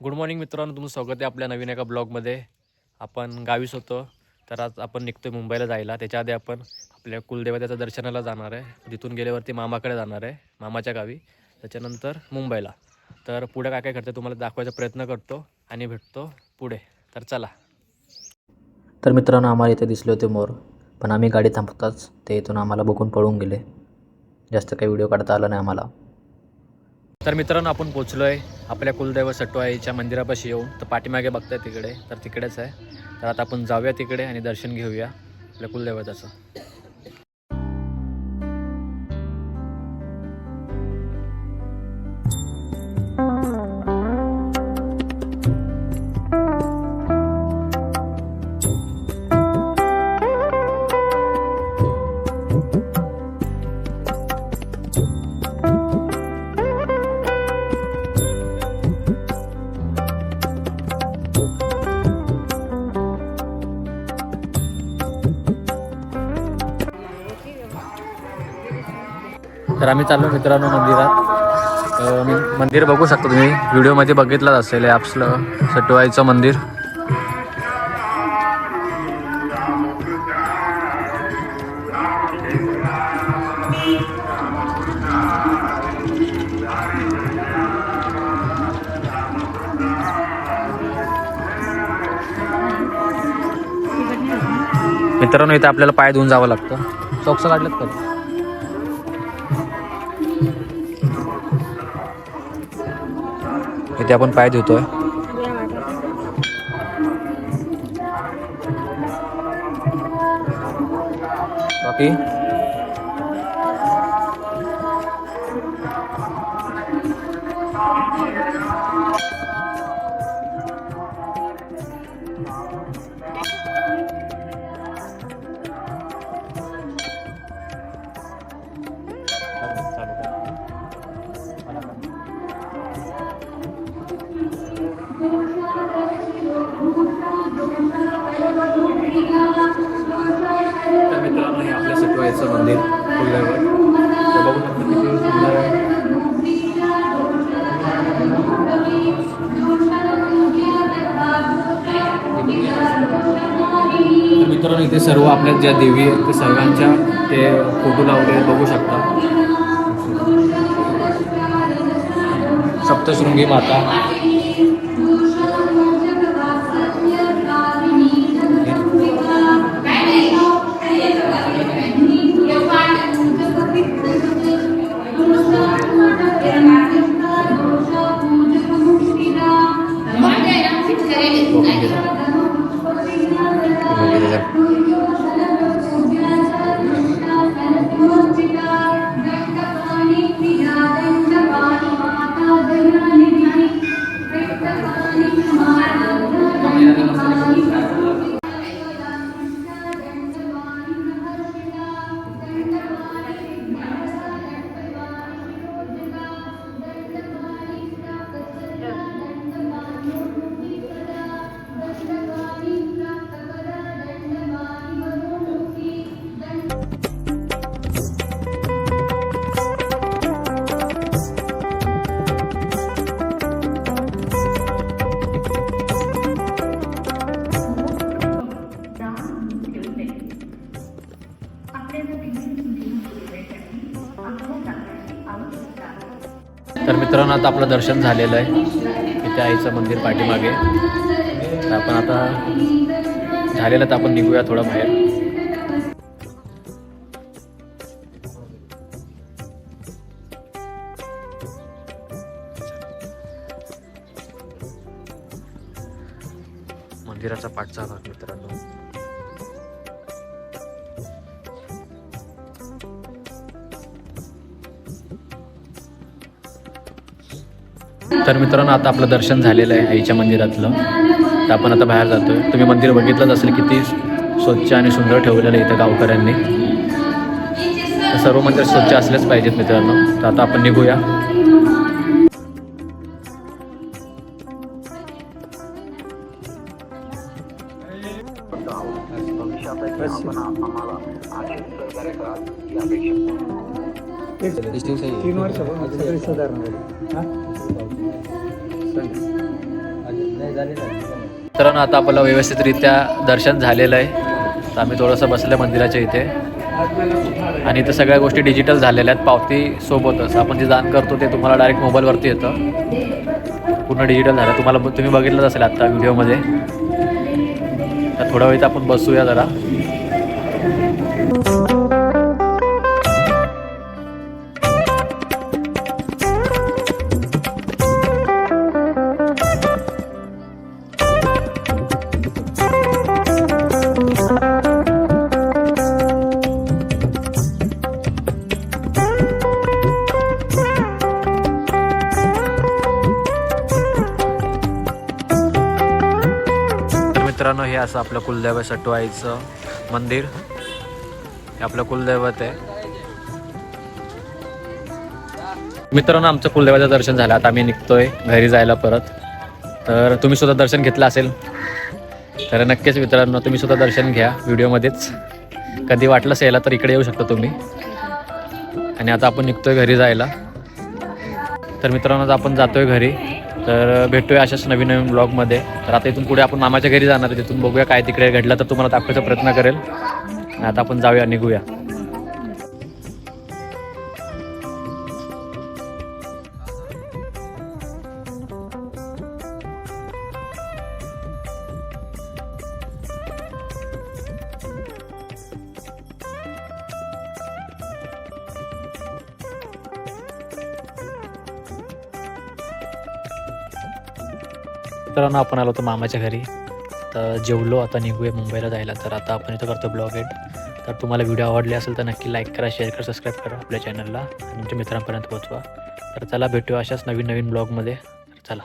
Good morning मित्रांनो तुमचं स्वागत आहे आपल्या नवीन एका ब्लॉगमध्ये. आपण गावीच होतो तर आज आपण निघतोय मुंबईला जायला. त्याच्या आधी आपण आपल्या कुलदेवतेच्या दर्शनाला जाणार आहे. तिथून गेल्यावरती मामाकडे जाणार आहे मामाच्या गावी. त्याच्यानंतर मुंबईला. तर पुढे काय काय करते तुम्हाला दाखवायचा प्रयत्न करतो आणि भेटतो पुढे. तर चला. तर मित्रांनो आम्हाला इथे दिसले होते मोर पण आम्ही गाडी थांबताच ते इथून आम्हाला बघून पळून गेले. जास्त काही व्हिडिओ काढता आला नाही आम्हाला. तर मित्रांनो आपण पोचलो आहे आपल्या कुलदैवत सटवाईच्या मंदिरापाशी येऊन. तर पाठीमागे बघताय तिकडे तर तिकडेच आहे. तर आता आपण जाऊया तिकडे आणि दर्शन घेऊया आपल्या कुलदैवताचं. तर आम्ही चाललो मित्रांनो मंदिरात. मंदिर बघू शकता तुम्ही. व्हिडिओमध्ये बघितलंच असेल ॲप्सलं सटवायचं सटवाईचं मंदिर. मित्रांनो इथे आपल्याला पाय धुवून जावं लागतं. सॉक्स काढलं तर इथे आपण पाय धुतोय. बाकी? आपल्या मंदिर कुलदैवत तर बघू शकता किती सुंदर आहे. मित्रांनो इथे सर्व आपल्या ज्या देवी आहेत ते सर्वांच्या ते फोटो लावले बघू शकता. सप्तशृंगी माता. तर आता आपलं दर्शन झालेलं आहे. इथे आईचं मंदिर पाठीमागे. तर आपण आता झालेलं तर आपण निघूया थोडं बाहेर. मंदिराचा पाठचा भाग मित्रांनो. तर मित्रांनो आता आपलं दर्शन झालेलं आहे आईच्या मंदिरातलं. तर आपण आता बाहेर जातोय. तुम्ही मंदिर बघितलंच असेल किती स्वच्छ आणि सुंदर ठेवलेलं आहे इथं गावकऱ्यांनी. तर सर्व मंदिर स्वच्छ असलेच पाहिजेत मित्रांनो. तर आता आपण निघूया. तीन वर्ष मित्रांनो आता आपलं व्यवस्थितरित्या दर्शन झालेलं आहे. तर आम्ही थोडंसं बसलं मंदिराच्या इथे. आणि इथं सगळ्या गोष्टी डिजिटल झालेल्या आहेत पावती सोबतच. आपण जे दान करतो ते तुम्हाला डायरेक्ट मोबाईलवरती येतं. पूर्ण डिजिटल झालं. तुम्हाला तुम्ही बघितलंच असेल आत्ता व्हिडिओमध्ये. तर थोड्या वेळेत आपण बसूया जरा. हे असं आपलं कुलदैवत सटवाईचं मंदिर. हे आपलं कुलदैवत आहे. मित्रांनो आमचं कुलदेवाचं दर्शन झालं. आता आम्ही निघतोय घरी जायला परत. तर तुम्ही सुद्धा दर्शन घेतलं असेल. तर नक्कीच मित्रांनो तुम्ही सुद्धा दर्शन घ्या व्हिडिओमध्येच. कधी वाटलंच यायला तर इकडे येऊ शकता तुम्ही. आणि आता आपण निघतोय घरी जायला. तर मित्रांनो आपण जातोय घरी. तर भेटूया अशाच नवीन नवीन ब्लॉगमध्ये. तर आता इथून पुढे आपण मामाच्या घरी जाणार तिथून बघूया काय तिकडे घडलं तर तुम्हाला दाखवायचा प्रयत्न करेल. आता आपण जाऊया निघूया. मित्रांनो आपण आलो होतो मामाच्या घरी. तर जेवलो आता निघूया मुंबईला जायला. तर आता आपण इथं करतो ब्लॉग एड. तर तुम्हाला व्हिडिओ आवडले असेल तर नक्की लाईक करा शेअर करा सबस्क्राईब करा आपल्या चॅनलला. तुमच्या मित्रांपर्यंत पोहोचवा. तर चला भेटूया अशाच नवीन नवीन ब्लॉगमध्ये. तर चला.